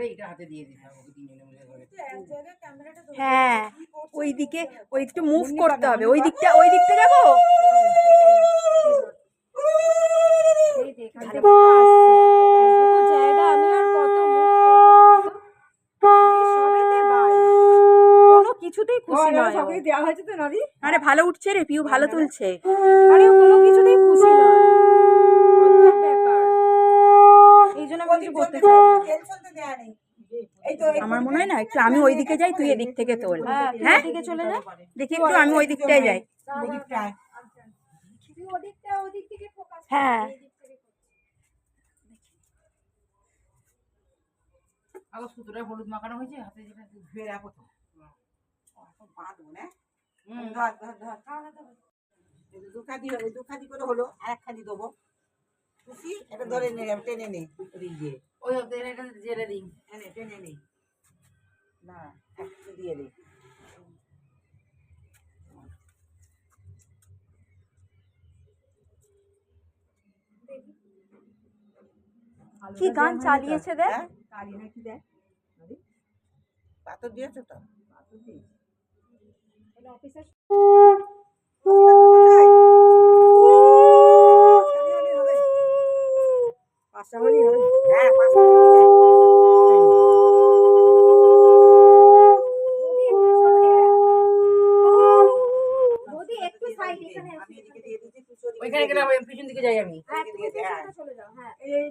করে এটা হাতে দিয়ে দিতে হবে ওকে তিনজনে মিলে ধরে হ্যাঁ ওই দিকে ওই দিকটা মুভ করতে হবে ওই দিকটা ওই দিকটা যাব? জায়গা আমি আর কত কিছুতেই খুশি নয় ও। দেওয়া হয়েছে তো নদী? আরে ভালো উঠছে রে পিউ ভালো তুলছে। আরে কোনো কিছুতেই খুশি নয় অদ্ভুত ব্যাপার এই জন্য আমি কিছু করতে চাই। আমার মনে হয় না একটু আমি ওই দিকে যাই তুই এদিক থেকে তোল। হ্যাঁ? দিকে চলে যা দেখি একটু আমি ওই দিকটায় যাই। হ্যাঁ। আগে সুতোটা হলুদ মাখানো হয়েছে হাতে যেটা ধুয়ে রাখো তো। বাঁধবো না ধর ধর ধর দুখাদি হবে দুখাদি করে হলো আর একখাদি দেবো। খুশি এটা ধরে নে টেনে নে ওদিক দিয়ে। ওই ওদের এটা জেলে দিই। টেনে নে। না একটু দিয়ে দে। কি গান চালিয়েছে দেখ? হ্যাঁ? পাথর দিয়েছ তো? পাঁচটা হলেই হবে হ্যাঁ পাথর দিয়ে দেয়। আমি এদিকে দিয়ে দিচ্ছি, তুই ওদিকে ওইখানে গেলে আমি পিছন দিকে যাই আমি। হ্যাঁ। এই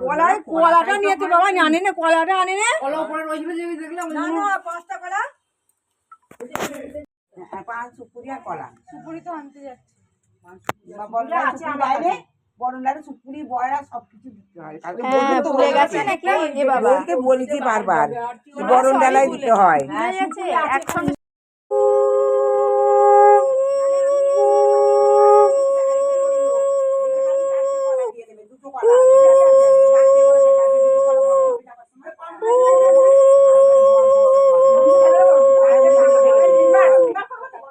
কলাই কলাটা নিয়ে তো বাবা আনে না কলাটা আনে না। কলা উপরে রয়েছে যে দেখলাম না না পাঁচটা কলা। হ্যাঁ, পাঁচ সুপুরি আর কলা। সুপুরি তো আনতে যাচ্ছে। হয়। বলতে বারবার বরণ ডালায় দিতে হয় ভুলে গেছে একসঙ্গে দুটো কলা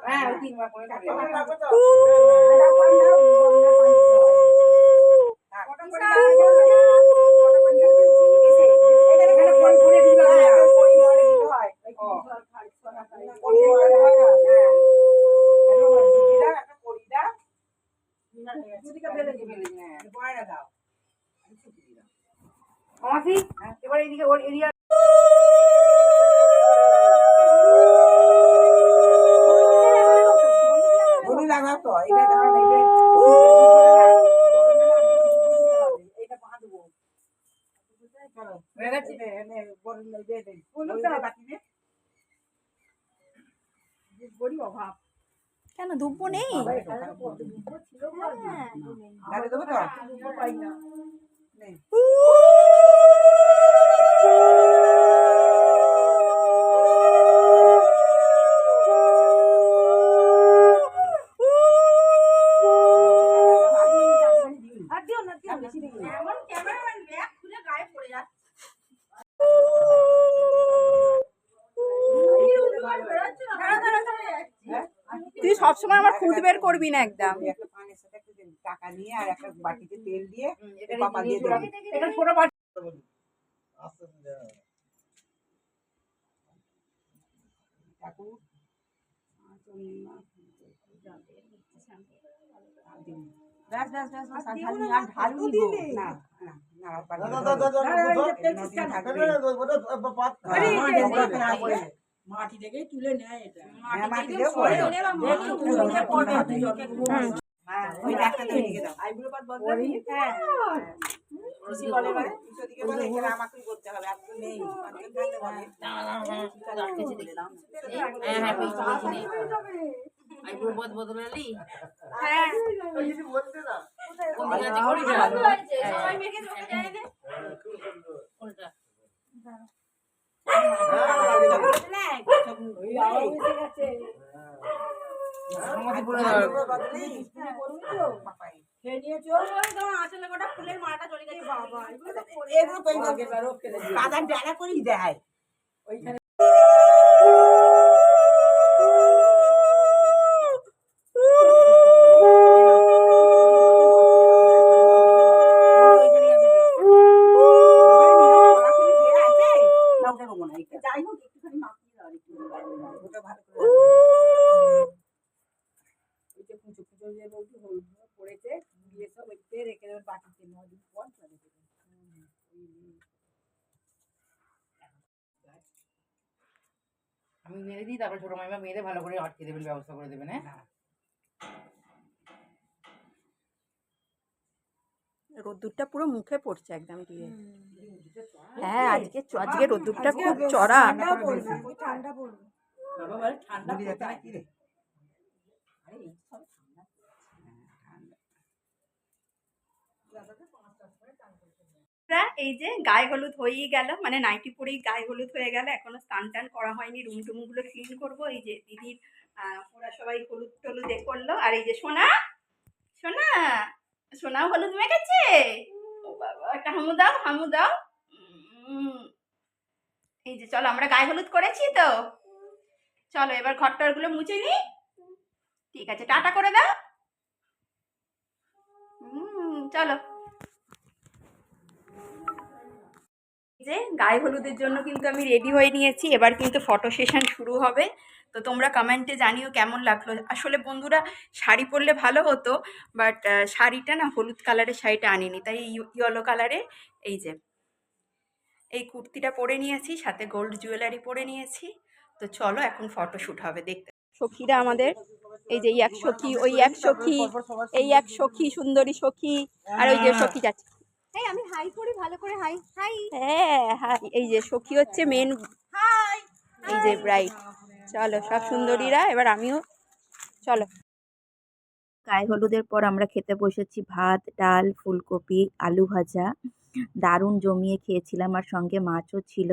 হ্যাঁ ওই তিনবার করে থাকে। মামাসি এবার এইদিকে ওর এরিয়া গরু লাগাও তো এটা দেখা দেখবে এটা বাঁধবো চলো হয়ে গেছে এনে এনে বরণ দিয়ে দে ফুল ওই তো যে বাটি নে বড়ি অভাব কেন ধূপ নেই হ্যাঁ। সময় আমার খুঁজ বের করবি না একদম টাকা নিয়ে আর একটা বাটিতে তেল দিয়ে এখানে পাপা দিয়ে দেবে। রাখ- ছোট বাটি ঠাকুর ব্যাস ব্যাস ব্যাস ব্যাস আর ঢালুনি আর না না না না। হ্যাঁ, যে- না করে। মাটি থেকেই তুলে নেয় এটা হ্যাঁ, মাটি দিয়েও করে। একটু তুলে পড়বে হ্যাঁ, ওই একটা তৈরি দাও। আইগুলো পাত বদলাবি হ্যাঁ। খুশি বলে এবারে, দুশো বলে, এখানে আমাকেই করতে হবে, আর তো নেই। পাঁচজন বলে। হ্যাঁ হ্যাঁ পেয়েছি পেয়েছি নে। আইব্রো বদ বদলালি হ্যাঁ কোন দিকে আছে কোনটা কোনটা আমাকে বলে দাও আইবুড়ো বদলে, পাপাই। খেয়ে নিয়েছো আসলে গোটা ফুলের মাটা চলে গেছে বাবা এগুলো কাদার ডালা করেই দেয় ওইখানে আছে যাই হোক একটুখানি মাখিয়ে দাও আর একটু ওই যে কুচো কুচো যে বলছি হলুদ গুঁড়ো পড়েছে দিয়ে সব ওইতে রেখে দেবেন বাটিতে নদিন পর চলে দেবেন দিই ছোট মাইমা মেয়েদের ভালো করে আটকে দেবেন ব্যবস্থা করে দেবেন হ্যাঁ রোদ্দুরটা পুরো মুখে পড়ছে একদম দিয়ে হ্যাঁ আজকে আজকে রোদ্দুরটা খুব চড়া। ঠান্ডা পড়বে ঠান্ডা পড়বে ঠান্ডা বুঝে যাচ্ছে না কোথায়? কি রে? আরে এই যে গায়ে হলুদ হয়েই গেল মানে নাইটি পরেই গায়ে হলুদ হয়ে গেল, এখনও স্নান টান করা হয়নি, রুম টুমগুলো ক্লিন করব, এই যে দিদির ওরা সবাই হলুদ টলুদ করল, আর এই যে সোনা সোনা, সোনাও হলুদ মেখেছে? একটা হামু দাও হামু দাও। এই যে চলো, আমরা গায়ে হলুদ করেছি তো। চলো, এবার ঘরটারগুলো মুছে নিই ঠিক আছে, টাটা করে দাও। চলো। যে গায়ে হলুদের জন্য কিন্তু আমি রেডি হয়ে নিয়েছি। এবার কিন্তু ফটো সেশন শুরু হবে। তো তোমরা কমেন্টে জানিও কেমন লাগল। আসলে বন্ধুরা, শাড়ি পরলে ভালো হতো বাট শাড়িটা না হলুদ কালারের শাড়িটা আনিনি। তাই ইয়েলো কালারের এই যে, এই কুর্তিটা পরে নিয়েছি, সাথে গোল্ড জুয়েলারি পরে নিয়েছি। তো চলো এখন ফটো ফটোশ্যুট হবে দেখতে। সখীরা আমাদের, এই যে এক সখী, ওই এক সখী, এই এক সখী, সুন্দরী সখী, আর ওই যে সখী যাচ্ছে। এই আমি হাই করি ভালো করে হাই হাই হ্যাঁ হাই এই যে সখী হচ্ছে মেন হাই এই যে ব্রাইট চলো সব সুন্দরীরা এবার আমিও চলো। গায়ে হলুদের পর আমরা খেতে বসেছি ভাত ডাল ফুলকপি আলু ভাজা। দারুণ জমিয়ে খেয়েছিলাম আর সঙ্গে মাছও ছিল।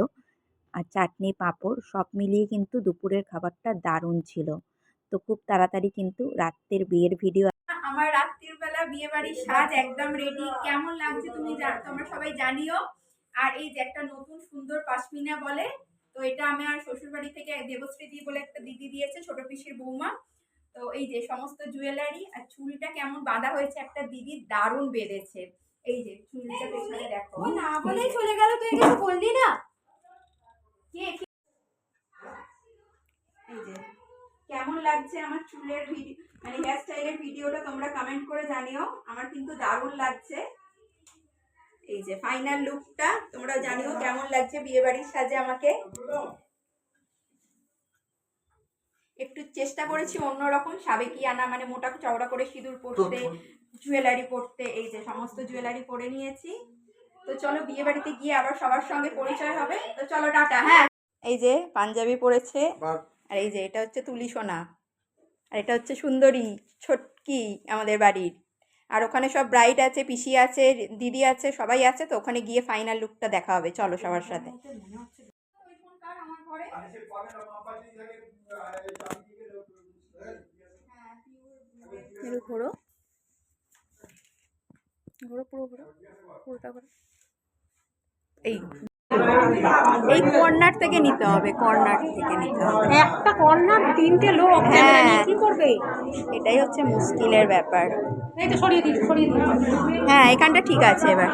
আর চাটনি পাঁপড় সব মিলিয়ে কিন্তু দুপুরের খাবারটা দারুণ ছিল। তো খুব তাড়াতাড়ি কিন্তু রাত্রের বিয়ের ভিডিও আমার রাত্রির বেলা বিয়ে বাড়ির সাজ একদম রেডি কেমন লাগছে তুমি তোমরা সবাই জানিও। আর এই যে একটা নতুন সুন্দর পাশমিনা বলে তো এটা আমি আর শ্বশুর বাড়ি থেকে দেবশ্রী দি বলে একটা দিদি দিয়েছে ছোট পিসির বৌমা। তো এই যে সমস্ত জুয়েলারি আর চুলটা কেমন বাঁধা হয়েছে একটা দিদি দারুণ বেঁধেছে। এই যে চুলটা পেছনে দেখো। না বলেই চলে গেল তুই কিছু বললি না কে কে- এই যে কেমন লাগছে আমার চুলের ভিডিও মানে হেয়ার স্টাইলের ভিডিওটা তোমরা কমেন্ট করে জানিও। আমার কিন্তু দারুণ লাগছে। এই যে ফাইনাল লুকটা তোমরা জানিও কেমন লাগছে বিয়ে বাড়ির সাজে আমাকে। একটু চেষ্টা করেছি অন্যরকম সাবেকি আনা মানে মোটা চওড়া করে সিঁদুর পরতে জুয়েলারি পরতে এই যে সমস্ত জুয়েলারি পরে নিয়েছি। তো চলো বিয়ে বাড়িতে গিয়ে আবার সবার সঙ্গে পরিচয় হবে। তো চলো টাটা হ্যাঁ। এই যে পাঞ্জাবি পরেছে। আর এই যে এটা হচ্ছে তুলি সোনা। আর এটা হচ্ছে সুন্দরী, ছোটকি আমাদের বাড়ির। আর ওখানে সব ব্রাইড আছে, পিসি আছে, দিদি আছে, সবাই আছে, তো ওখানে গিয়ে ফাইনাল লুকটা দেখা হবে। চলো সবার সাথে। ঘোরো। ঘোরো পুরো ঘোরো। পুরোটা ঘোরো। এই। এই কর্নার থেকে নিতে হবে কর্নার থেকে নিতে হবে। একটা কর্নার তিনটে লোক নিয়ে কি করবে? এটাই হচ্ছে মুশকিলের ব্যাপার। এই তো সরিয়ে দিই সরিয়ে দিই হ্যাঁ এখানটা ঠিক আছে এবার।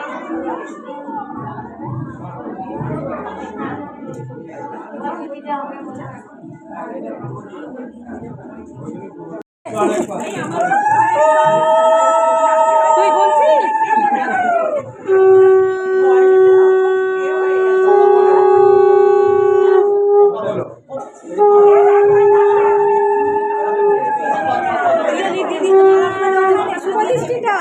তুই বলছিস শুভদৃষ্টিটা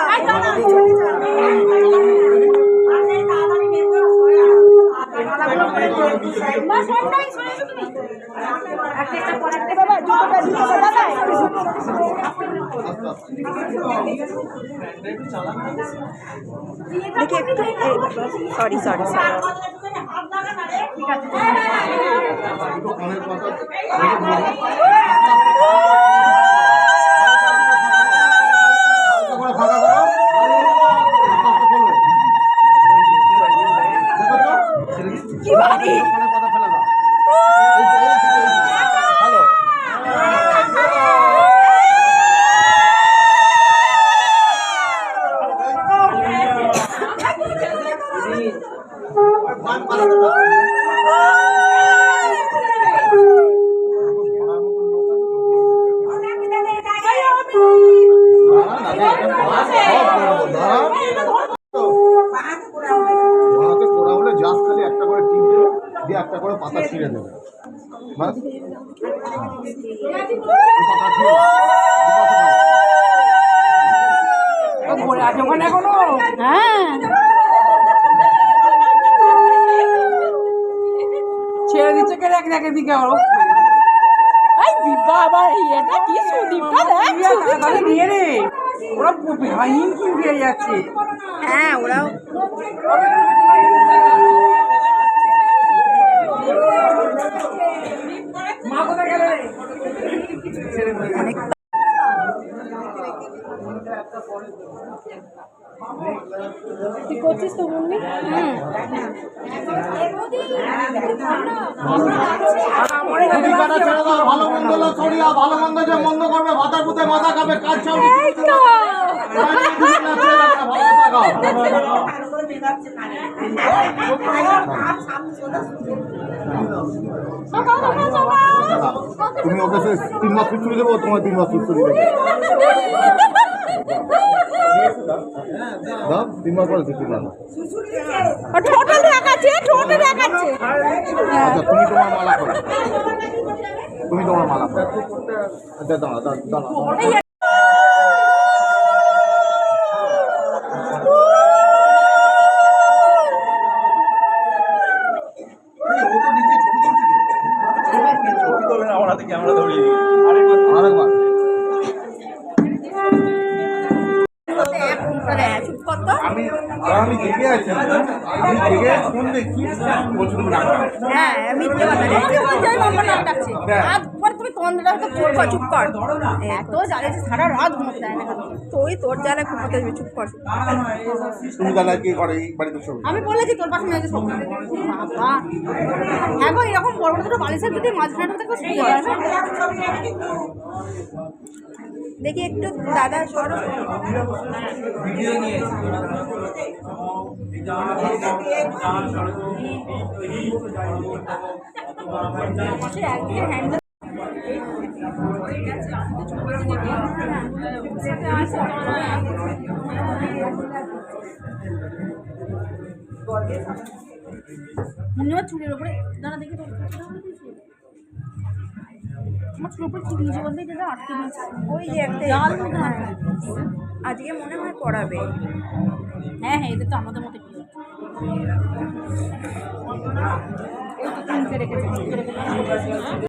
মা সবটাই সরিয়ে তুমি একটা একটা পর একটা বাবা জুতোটা জুতোটা দাদা দেখি একটু সরি সরি সরি কি ওরা হাইন কি উঠে যাচ্ছে? হ্যাঁ ওরাও মা কোথায় গেলে রে অনেক তুই করছিস তো ভালো মন্দ ছড়িয়া ভালো মন্দ যে মন্দ করবে ভাতা পুঁতে মাথা খাবে কাজ তুমি ওকে তিন মাস সুস্থ দেবো তোমার তিন মাস সুস্থ দেবে। দাও তিন করে দিতে দেবো ঠোঁটে দেখাচ্ছে ঠোঁটে দেখাচ্ছে। আচ্ছা তুমি তোমার মালা করো তুমি তোমার মালা করো আচ্ছা দাঁড়া দাঁড়া দাঁড়া হ্যাঁ মিথ্যে কথা বলছো? নাম ডাকছে। হ্যাঁ। পর তুমি হয়তো চুপ কর চুপ কর এত জ্বালিয়েছে সারা রাত ঘুমোতে দেয় না তুই তোর জ্বালা ঘুমোতে যাবি চুপ কর তুমি তাহলে কি করে এই বাড়িতে ছবি আমি বলেছি তোর পাশে মেয়েকে সব বাবা। হ্যাঁ গো এরকম বড় বড় দুটো বালিশের যদি মাঝখানে থাকে শুয়ে যায় দেখি একটু দাদা সরো। চুলের দেখি আমার চুলের বলতে যেটা আটকে ওই যে একটা আজকে মনে হয় পড়াবে। হ্যাঁ হ্যাঁ এদের তো আমাদের মতো রেখেছে।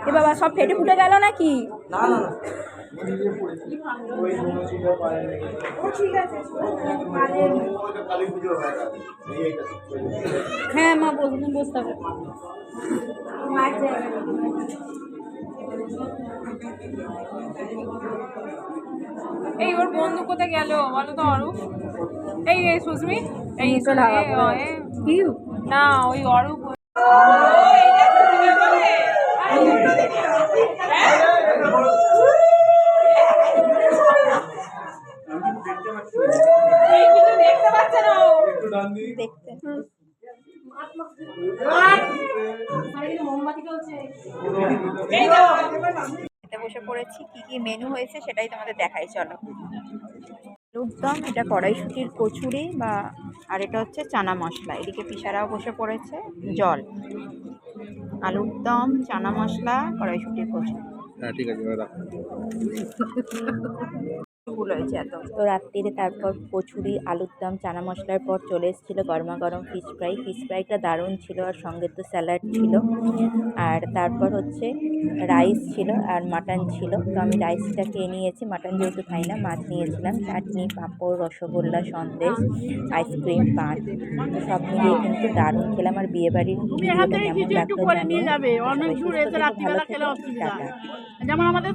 এ বাবা সব ফেটে ফুটে গেল নাকি? হয়ে হ্যাঁ মা বলুন বসতে হবে এই ওর বন্ধু কোথায় গেল? বলো তো অরূপ। এই এই সুস্মি এই এ, এ, না ওই অরূপ বসে পড়েছি কি কি মেনু হয়েছে সেটাই তোমাদের দেখাই চলো। দম এটা কড়াইশুটির কচুরি বা, আর এটা হচ্ছে চানা মশলা। এদিকে পিসারাও বসে পড়েছে, জল। আলুর দম চানা মশলা, কড়াইশুটির কচুরি। হ্যাঁ ঠিক আছে ভুল হয়েছে এত তো রাত্রিরে তারপর কচুরি আলুর দম চানা মশলার পর চলে এসেছিল গরমা গরম ফিশ ফ্রাই ফিশ ফ্রাইটা দারুণ ছিল আর সঙ্গে তো স্যালাড ছিল। আর তারপর হচ্ছে রাইস ছিল আর মাটন ছিল। তো আমি রাইসটা খেয়ে নিয়েছি। মাটন যেহেতু খাই না মাছ নিয়েছিলাম। চাটনি পাঁপড় রসগোল্লা সন্দেশ আইসক্রিম পান তো সব মিলিয়ে কিন্তু দারুণ খেলাম। আর বিয়েবাড়ির ভিডিওটা কেমন লাগল জানিয়ে সবাই ভালো যেমন আমাদের